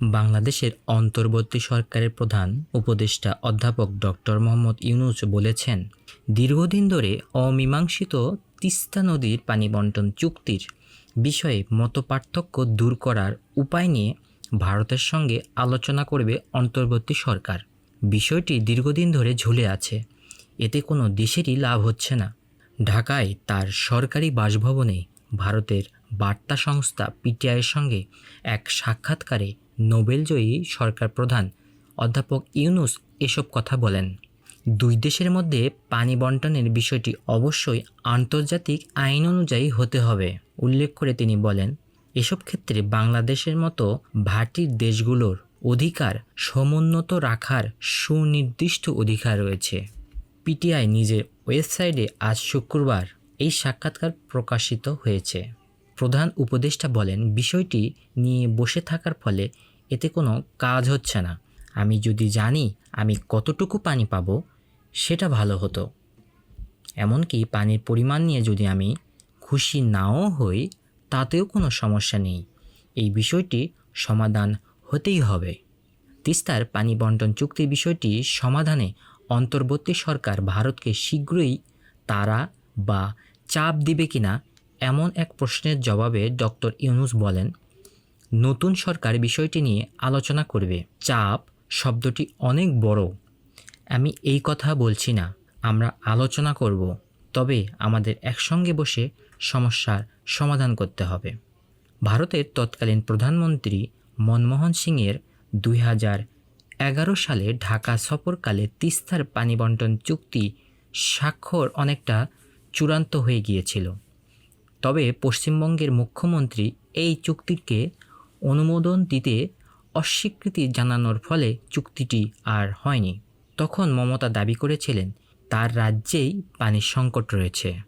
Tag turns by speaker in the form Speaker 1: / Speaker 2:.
Speaker 1: বাংলাদেশের অন্তর্বর্তী সরকারের প্রধান উপদেষ্টা অধ্যাপক ডক্টর মোহাম্মদ ইউনুস বলেছেন, দীর্ঘদিন ধরে অমীমাংসিত তিস্তা নদীর পানি বন্টন চুক্তির বিষয়ে মতপার্থক্য দূর করার উপায় নিয়ে ভারতের সঙ্গে আলোচনা করবে অন্তর্বর্তী সরকার। বিষয়টি দীর্ঘদিন ধরে ঝুলে আছে। এতে কোনো দেশেরই লাভ হচ্ছে না। ঢাকায় তার সরকারি বাসভবনে ভারতের বার্তা সংস্থা পিটিআইয়ের সঙ্গে এক সাক্ষাৎকারে নোবেলজয়ী সরকার প্রধান অধ্যাপক ইউনুস এসব কথা বলেন। দুই দেশের মধ্যে পানি বন্টনের বিষয়টি অবশ্যই আন্তর্জাতিক আইন অনুযায়ী হতে হবে, উল্লেখ করে তিনি বলেন। এসব ক্ষেত্রে বাংলাদেশের মতো ভাটির দেশগুলোর অধিকার সমুন্নত রাখার সুনির্দিষ্ট অধিকার রয়েছে। পিটিআই নিজের ওয়েবসাইটে আজ শুক্রবার এই সাক্ষাৎকার প্রকাশিত হয়েছে। প্রধান উপদেষ্টা বলেন, বিষয়টি নিয়ে বসে থাকার ফলে এতে কোনো কাজ হচ্ছে না। আমি যদি জানি আমি কতটুকু পানি পাবো, সেটা ভালো হতো। এমনকি পানির পরিমাণ নিয়ে যদি আমি খুশি নাও হই, তাতেও কোনো সমস্যা নেই। এই বিষয়টি সমাধান হতেই হবে। তিস্তার পানি বন্টন চুক্তির বিষয়টি সমাধানে অন্তর্বর্তী সরকার ভারতকে শীঘ্রই তারা বা চাপ দিবে কিনা, এমন এক প্রশ্নের জবাবে ডক্টর ইউনুস বলেন নতুন সরকার বিষয়টি নিয়ে আলোচনা করবে। চাপ শব্দটি অনেক বড়। আমি এই কথা বলছি না। আমরা আলোচনা করব। তবে আমাদের একসঙ্গে বসে সমস্যার সমাধান করতে হবে। ভারতের তৎকালীন প্রধানমন্ত্রী মনমোহন সিংয়ের দুই হাজার এগারো সালে ঢাকা সফরকালে তিস্তার পানি বন্টন চুক্তি স্বাক্ষর অনেকটা চূড়ান্ত হয়ে গিয়েছিল। তবে পশ্চিমবঙ্গের মুখ্যমন্ত্রী এই চুক্তিকে অনুমোদন দিতে অস্বীকৃতি জানানোর ফলে চুক্তিটি আর হয়নি। তখন মমতা দাবি করেছিলেন, তার রাজ্যেই পানির সংকট রয়েছে।